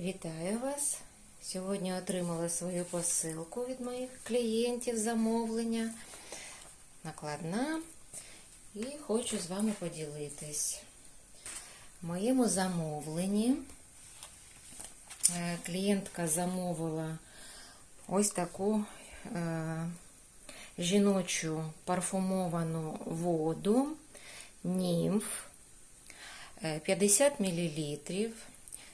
Вітаю вас! Сьогодні отримала свою посилку від моїх клієнтів замовлення. Накладна. І хочу з вами поділитись. В моєму замовленні е, клієнтка замовила ось таку е, жіночу парфумовану воду німф е, 50 мл.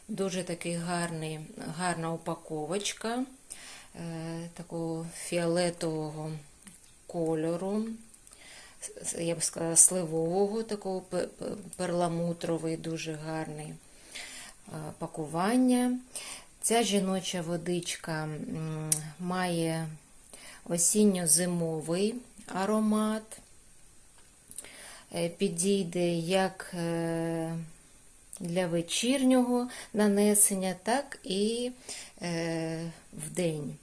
Дуже такий гарний, гарна упаковочка е, такого фіолетового кольору, я б сказала, сливового, такого пе- пе- перламутровий, дуже гарний е, пакування. Ця жіноча водичка має осінньо-зимовий аромат. Е, Підійде як для вечірнього нанесення, так і е, в день.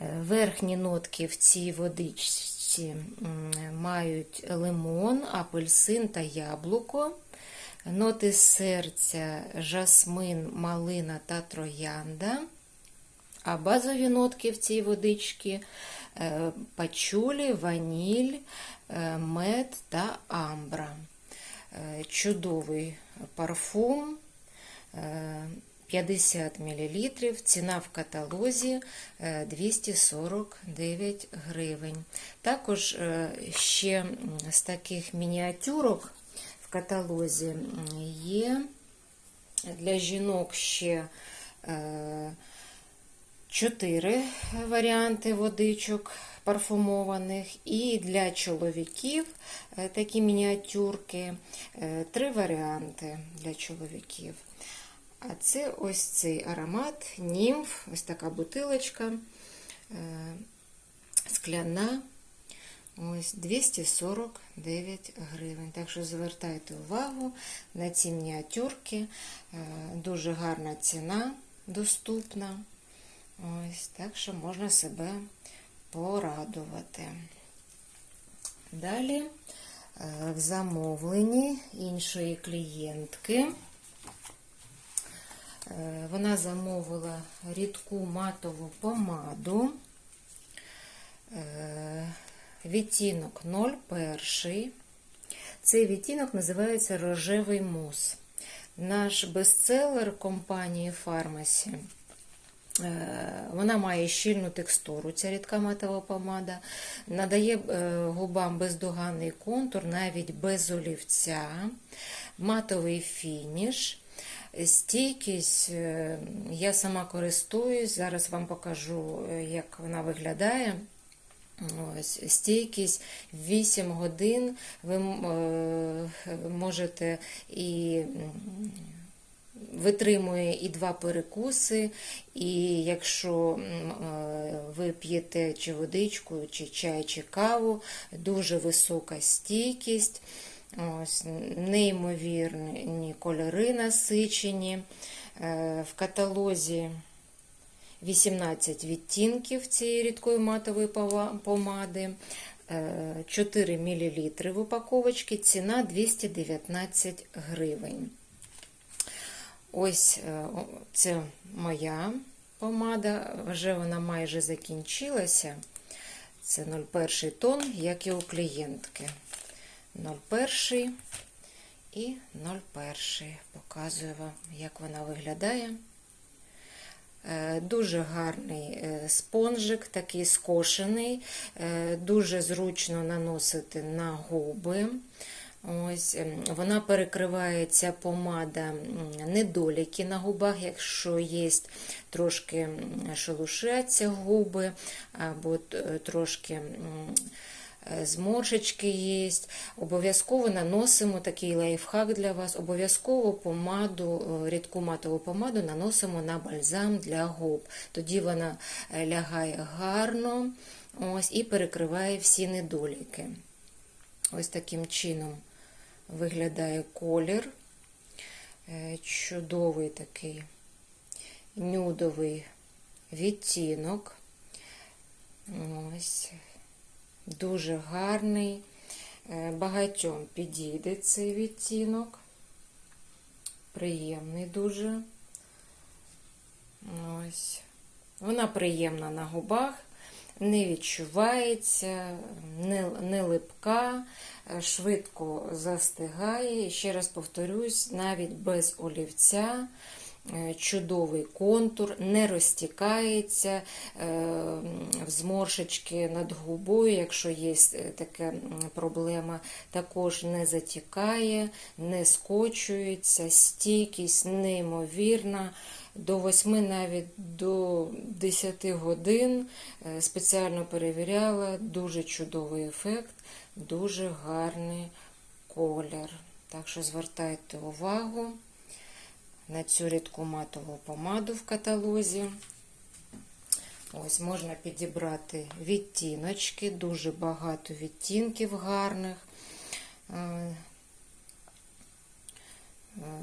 Е, Верхні нотки в цій водичці мають лимон, апельсин та яблуко. Ноти серця, жасмин, малина та троянда. А базові нотки в цій водичці е, пачулі, ваніль, е, мед та амбра. Чудовий парфум. е, 50 мл, ціна в каталозі е, 249 гривень. Також е, ще з таких мініатюрок в каталозі є для жінок ще е, чотири варіанти водичок парфумованих, і для чоловіків е, такі мініатюрки, е, три варіанти для чоловіків. А це ось цей аромат, німф, ось така бутилочка е, скляна. Ось 249 гривень. Так що звертайте увагу на ці мініатюрки. Дуже гарна ціна доступна. Ось, так що можна себе порадувати. Далі е, в замовленні іншої клієнтки. Е, Вона замовила рідку матову помаду. Е, Відтінок 01. Цей відтінок називається рожевий мус. Наш бестселер компанії Фармасі. Е, Вона має щільну текстуру, ця рідка матова помада, надає е, губам бездоганний контур, навіть без олівця, матовий фініш. Стійкість, е, я сама користуюсь, зараз вам покажу, як вона виглядає. Ось, стійкість 8 годин ви можете і витримує і два перекуси, і якщо е, ви п'єте чи водичку, чи чай, чи каву, дуже висока стійкість, ось, неймовірні кольори насичені. Е, В каталозі 18 відтінків цієї рідкої матової помади, е, 4 мл в упаковочці, ціна 219 гривень. Ось е, це моя помада, вже вона майже закінчилася. Це 01 тон, як і у клієнтки. 01 і 01. Показую вам, як вона виглядає. Е, Дуже гарний е, спонжик, такий скошений, дуже зручно наносити на губи. Ось, ем, Вона перекриває ця помада недоліки на губах, якщо є трошки шелушаться губи, або трошки е, зморшечки є. Обов'язково наносимо такий лайфхак для вас. Обов'язково помаду, е, рідку матову помаду наносимо на бальзам для губ. Тоді вона е, лягає гарно ось, і перекриває всі недоліки. Ось таким чином виглядає колір. Е, Чудовий такий нюдовий відтінок. Ось. Дуже гарний. Е, Багатьом підійде цей відтінок. Приємний дуже. Ось. Вона приємна на губах, не відчувається, не, не липка, е, швидко застигає. Ще раз повторюсь, навіть без олівця. Е, Чудовий контур, не розтікається е, в зморшечки над губою, якщо є е, така проблема, також не затікає, не скочується, стійкість неймовірна. До 8, навіть до 10 годин спеціально перевіряла, дуже чудовий ефект, дуже гарний колір. Так що звертайте увагу на цю рідку матову помаду в каталозі. Ось можна підібрати відтіночки, дуже багато відтінків гарних. Е,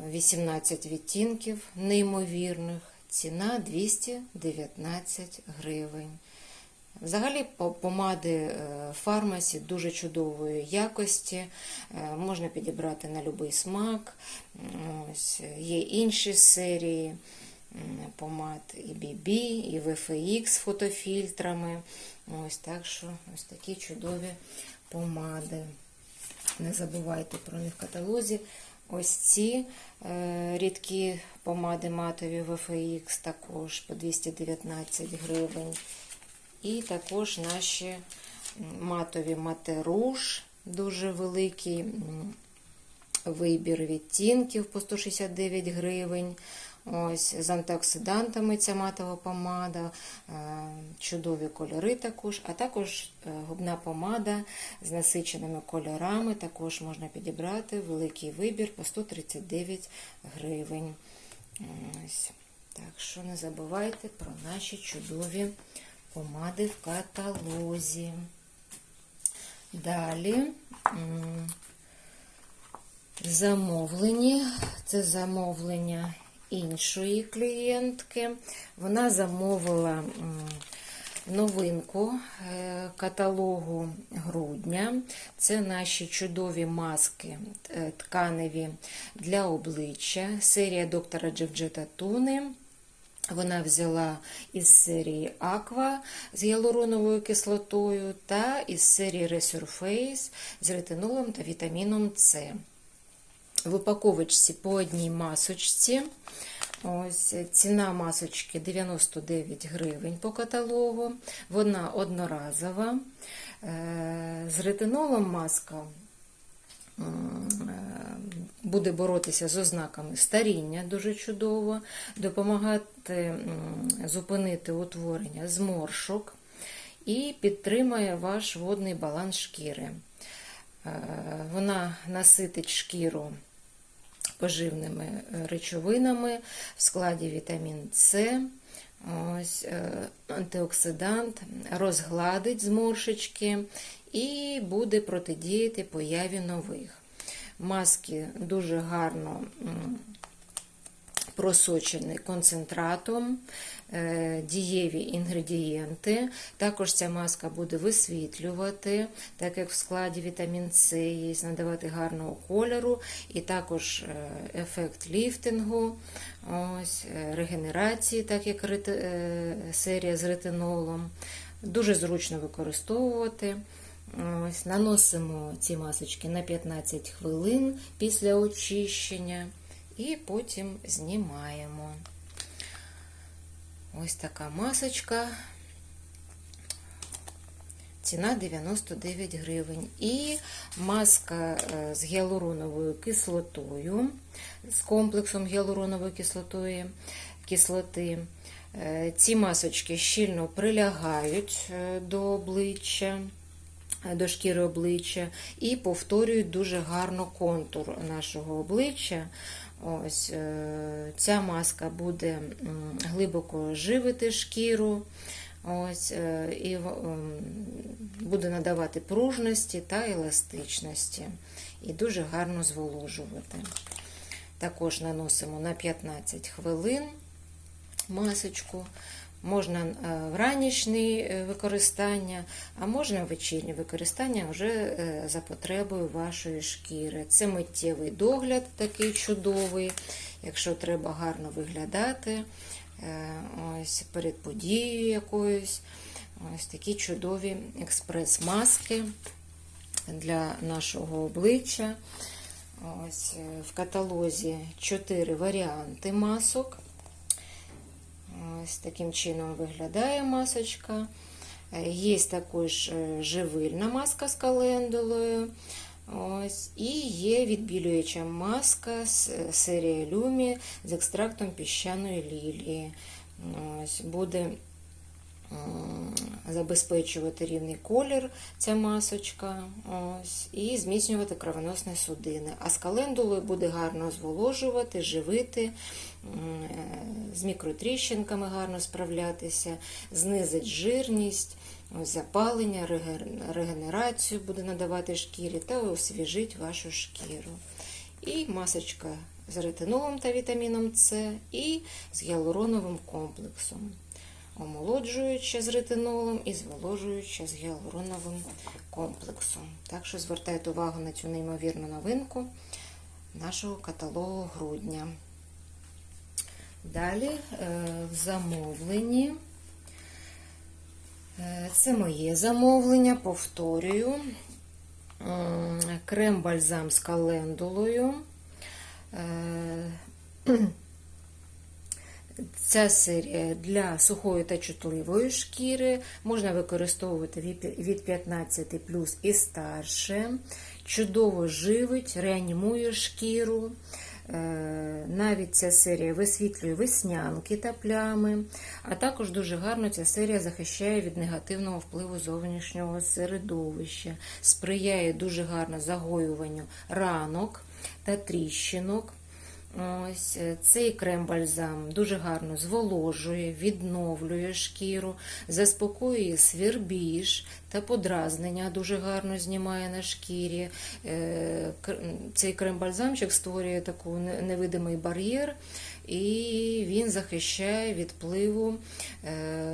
18 відтінків неймовірних, ціна 219 гривень. Взагалі помади е, фармасі дуже чудової якості, е, можна підібрати на будь-який смак. Ось, є інші серії помад і BB, і VFX з фотофільтрами. Ось так що ось такі чудові помади. Не забувайте про них в каталозі. Ось ці е, рідкі помади матові VFX також по 219 гривень. І також наші матові матеруш, дуже великий вибір відтінків по 169 гривень. Ось з антиоксидантами ця матова помада, е, чудові кольори також, а також е, губна помада з насиченими кольорами. Також можна підібрати великий вибір по 139 гривень. Ось. Так що не забувайте про наші чудові помади в каталозі. Далі замовлені. Це замовлення іншої клієнтки. Вона замовила новинку е, каталогу грудня. Це наші чудові маски е, тканеві для обличчя. Серія доктора Джевджета Туни. Вона взяла із серії Aqua з гіалуроновою кислотою та із серії Resurface з ретинолом та вітаміном С. В упаковочці по одній масочці. Ось ціна масочки 99 гривень по каталогу. Вона одноразова. Е, З ретинолом маска буде боротися з ознаками старіння дуже чудово, допомагати зупинити утворення зморшок і підтримує ваш водний баланс шкіри. Е, Вона наситить шкіру поживними е, речовинами в складі вітамін С. Ось е, антиоксидант розгладить зморшечки і буде протидіяти появі нових. Маски дуже гарно просочені концентратом, е, дієві інгредієнти. Також ця маска буде висвітлювати, так як в складі вітамін С є, надавати гарного кольору, і також е, ефект ліфтингу, ось, е, регенерації, так як серія з ретинолом. Дуже зручно використовувати. Ось, наносимо ці масочки на 15 хвилин після очищення і потім знімаємо. Ось така масочка. Ціна 99 гривень. І маска е, з гіалуроновою кислотою, з комплексом гіалуронової кислотої, кислоти. Е, Ці масочки щільно прилягають е, до обличчя, до шкіри обличчя і повторюють дуже гарно контур нашого обличчя. Ось е, ця маска буде глибоко живити шкіру. Ось, е, і буде надавати пружності та еластичності, і дуже гарно зволожувати. Також наносимо на 15 хвилин масочку. Можна е, вранішнє е, використання, а можна вечірнє використання вже е, за потребою вашої шкіри. Це миттєвий догляд такий чудовий, якщо треба гарно виглядати ось перед подією якоюсь. Ось такі чудові експрес-маски для нашого обличчя. Ось в каталозі 4 варіанти масок. Ось таким чином виглядає масочка. Е, Є також е, живильна маска з календулою. Ось, і є відбілююча маска з е, серії Люмі з екстрактом піщаної лілії. Ось, буде забезпечувати рівний колір ця масочка ось, і зміцнювати кровоносні судини. А з календулою буде гарно зволожувати, живити, е, з мікротріщинками гарно справлятися, знизить жирність, ось, запалення, регенерацію буде надавати шкірі та освіжить вашу шкіру. І масочка з ретинолом та вітаміном С, і з гіалуроновим комплексом омолоджуюча з ретинолом і зволожуюча з гіалуроновим комплексом. Так що звертайте увагу на цю неймовірну новинку нашого каталогу грудня. Далі е, в замовленні. Е, Це моє замовлення, повторюю. Крем-бальзам з календулою. Ця серія для сухої та чутливої шкіри можна використовувати від- від 15 плюс і старше. Чудово живить, реанімує шкіру. Е, Навіть ця серія висвітлює веснянки та плями, а також дуже гарно ця серія захищає від негативного впливу зовнішнього середовища, сприяє дуже гарно загоюванню ранок та тріщинок. Ось е, цей крем-бальзам дуже гарно зволожує, відновлює шкіру, заспокоює свірбіж та подразнення, дуже гарно знімає на шкірі. Е, Цей крем-бальзамчик створює такий невидимий бар'єр, і він захищає від впливу е,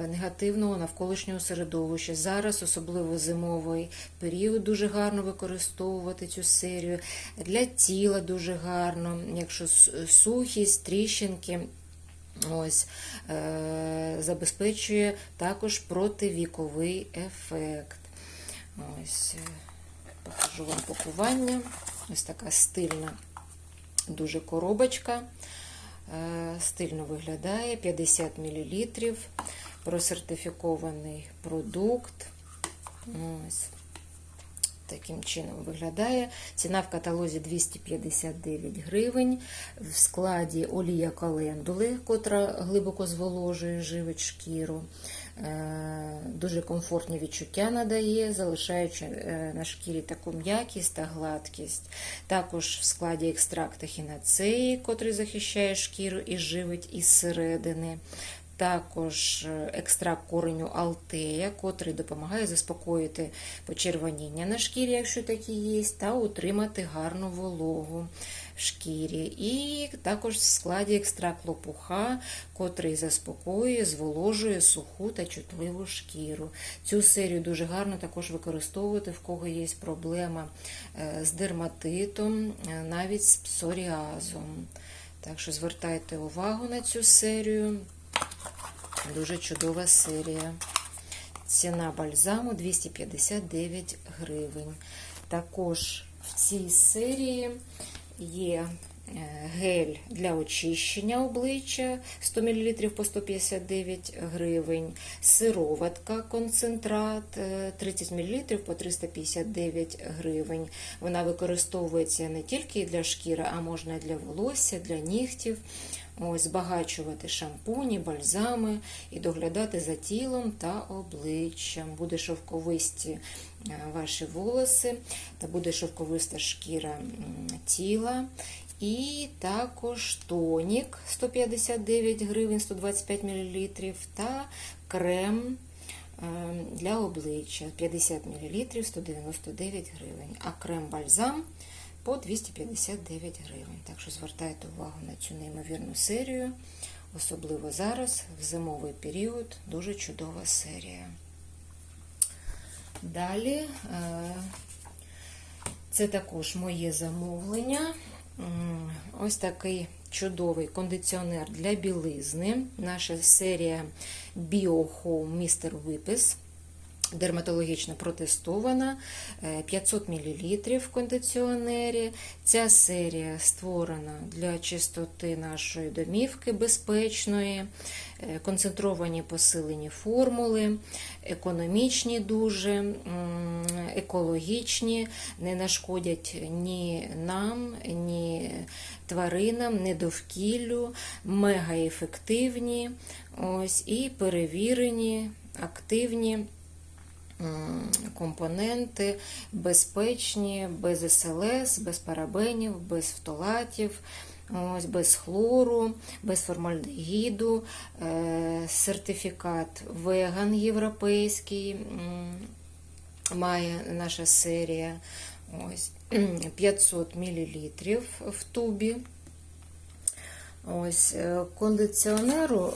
негативного навколишнього середовища. Зараз, особливо зимовий період, дуже гарно використовувати цю серію. Для тіла дуже гарно, якщо сухість, тріщинки. Ось е, забезпечує також противіковий ефект. Ось е, покажу вам пакування. Ось така стильна дуже коробочка. Е, Стильно виглядає 50 мл. Просертифікований продукт. Ось. Таким чином виглядає. Ціна в каталозі 259 гривень. В складі олія календули, котра глибоко зволожує, живить шкіру. Е, Дуже комфортні відчуття надає, залишаючи е, на шкірі таку м'якість та гладкість. Також в складі екстракт ехінацеї, котрий захищає шкіру і живить із середини. Також е, екстракт кореню алтея, котрий допомагає заспокоїти почервоніння на шкірі, якщо такі є, та утримати гарну вологу в шкірі. І також в складі екстракт лопуха, котрий заспокоює, зволожує суху та чутливу шкіру. Цю серію дуже гарно також використовувати, в кого є проблема е, з дерматитом, е, навіть з псоріазом. Так що звертайте увагу на цю серію. Дуже чудова серія. Ціна бальзаму 259 гривень. Також в цій серії є е, гель для очищення обличчя 100 мл по 159 гривень, сироватка концентрат е, 30 мл по 359 гривень. Вона використовується не тільки для шкіри, а можна і для волосся, для нігтів. Ось, збагачувати шампуні, бальзами і доглядати за тілом та обличчям. Буде шовковисті е, ваші волоси, та буде шовковиста шкіра тіла. І також тонік 159 гривень, 125 мл та крем е, для обличчя 50 мл 199 гривень. А крем-бальзам по 259 гривень. Так що звертайте увагу на цю неймовірну серію. особливо зараз, в зимовий період, дуже чудова серія. Далі е, це також моє замовлення. Ось такий чудовий кондиціонер для білизни. Наша серія BioHome Mr. Whippes. Дерматологічно протестована, е, 500 мл в кондиціонері. Ця серія створена для чистоти нашої домівки безпечної, е, концентровані посилені формули, економічні дуже, екологічні, не нашкодять ні нам, ні тваринам, ні довкіллю, мегаефективні. Ось, і перевірені, активні компоненти безпечні, без СЛС, без парабенів, без фталатів, ось, без хлору, без формальдегіду, е, сертифікат веган європейський має наша серія. Ось 500 мл в тубі. Ось е, кондиціонеру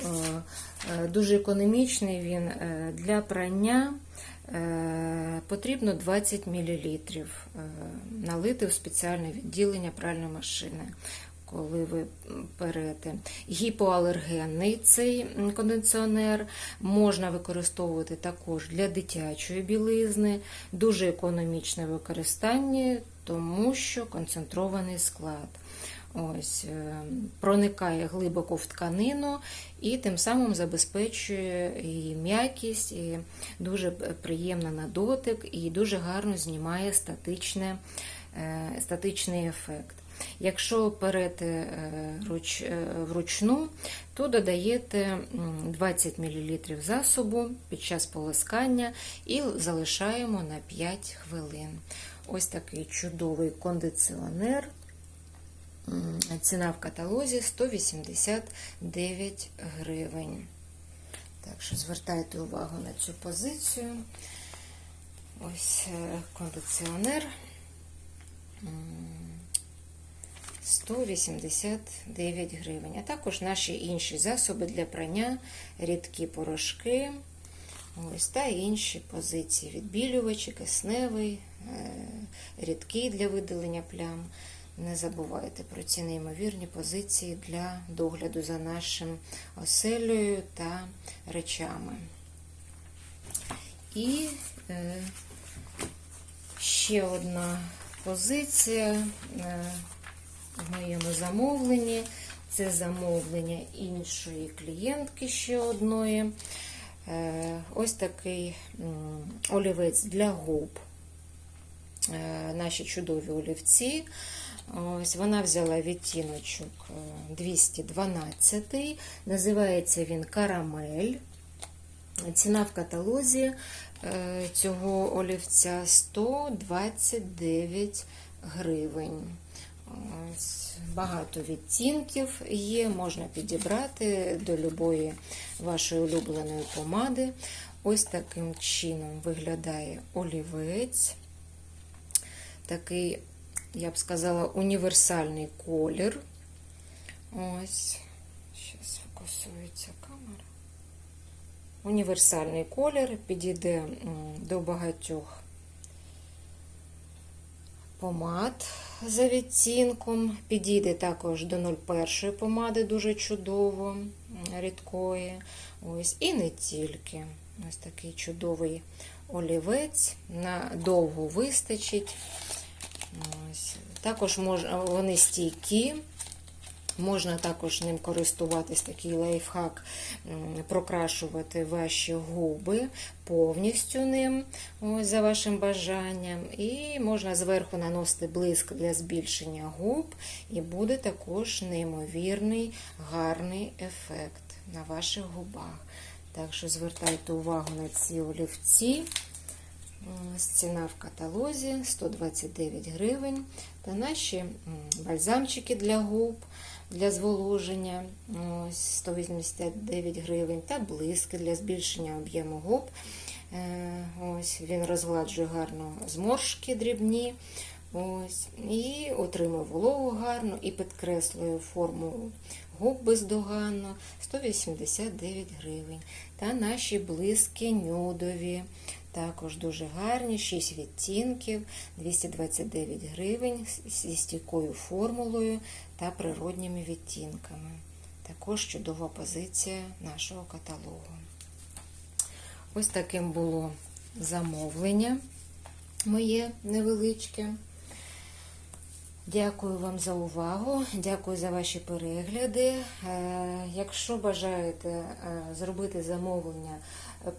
е, дуже економічний він для прання потрібно 20 мл налити в спеціальне відділення пральної машини. Коли ви берете гіпоалергенний цей кондиціонер, можна використовувати також для дитячої білизни, дуже економічне використання, тому що концентрований склад. Ось, е, проникає глибоко в тканину і тим самим забезпечує і м'якість, і дуже приємно на дотик, і дуже гарно знімає статичне, е, статичний ефект. Якщо перете руч, е, вручну, то додаєте 20 мл засобу під час полоскання і залишаємо на 5 хвилин. Ось такий чудовий кондиціонер. Ціна в каталозі 189 гривень. Так що звертайте увагу на цю позицію. Ось е, кондиціонер. 189 гривень. А також наші інші засоби для прання, рідкі порошки. Ось та інші позиції. Відбілювачі, кисневий, рідкий для видалення плям. Не забувайте про ці неймовірні позиції для догляду за нашим оселею та речами. І е, ще одна позиція е, в моєму замовленні. Це замовлення іншої клієнтки ще одної. Е, ось такий олівець для губ. Е, Наші чудові олівці. Ось Вона взяла відтіночок е, 212, називається він Карамель. Ціна в каталозі е, цього олівця 129 гривень. Ось, Багато відтінків є, можна підібрати до любої вашої улюбленої помади. Ось таким чином виглядає олівець. Такий, я б сказала, універсальний колір. Ось, зараз фокусується камера. Універсальний колір підійде до багатьох помад за відтінком. Підійде також до 01 помади, дуже чудово, рідкої. Ось, і не тільки. Ось такий чудовий олівець. На довго вистачить. Ось. Також можна, вони стійкі. Можна також ним користуватись, такий лайфхак, прокрашувати ваші губи повністю ним, ось за вашим бажанням. І можна зверху наносити блиск для збільшення губ, і буде також неймовірний гарний ефект на ваших губах. Так що звертайте увагу на ці олівці. Ціна в каталозі 129 гривень. Та наші бальзамчики для губ, для зволоження 189 гривень. Та блиски для збільшення об'єму губ. Е, Ось Він розгладжує гарно зморшки дрібні. Ось, І отримує вологу гарно і підкреслює форму губ бездоганно 189 гривень. Та наші блиски нюдові. Також дуже гарні, 6 відтінків, 229 гривень зі стійкою формулою та природніми відтінками. Також чудова позиція нашого каталогу. Ось таким було замовлення моє невеличке. Дякую вам за увагу, дякую за ваші перегляди. Е, Якщо бажаєте е, зробити замовлення,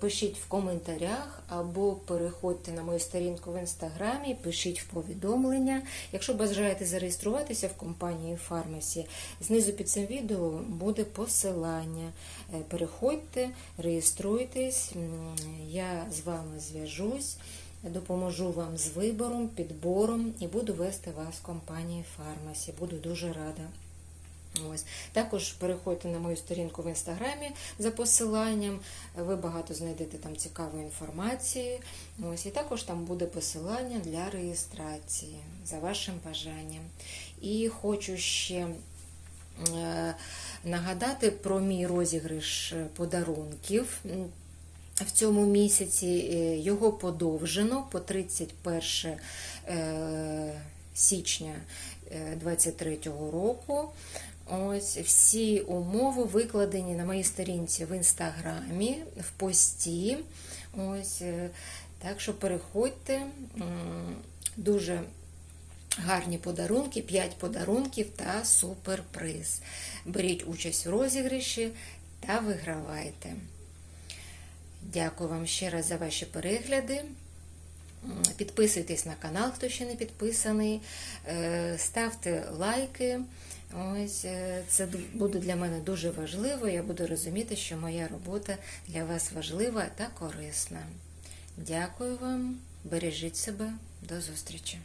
пишіть в коментарях або переходьте на мою сторінку в інстаграмі, пишіть в повідомлення. Якщо бажаєте зареєструватися в компанії Фармасі, знизу під цим відео буде посилання. Е, Переходьте, реєструйтесь, я з вами зв'яжусь. Допоможу вам з вибором, підбором і буду вести вас в компанії Фармасі. Буду дуже рада. Ось. Також переходьте на мою сторінку в інстаграмі за посиланням. Ви багато знайдете там цікавої інформації. Ось. І також там буде посилання для реєстрації за вашим бажанням. І хочу ще е, нагадати про мій розіграш подарунків. В цьому місяці е, його подовжено по 31 е, січня 2023 року. Ось всі умови викладені на моїй сторінці в інстаграмі, в пості. Ось, е, так що переходьте. Дуже гарні подарунки, 5 подарунків та суперприз. Беріть участь у розіграші та вигравайте. Дякую вам ще раз за ваші перегляди. Підписуйтесь на канал, хто ще не підписаний. Е, Ставте лайки. Ось е, це буде для мене дуже важливо. Я буду розуміти, що моя робота для вас важлива та корисна. Дякую вам, бережіть себе, до зустрічі!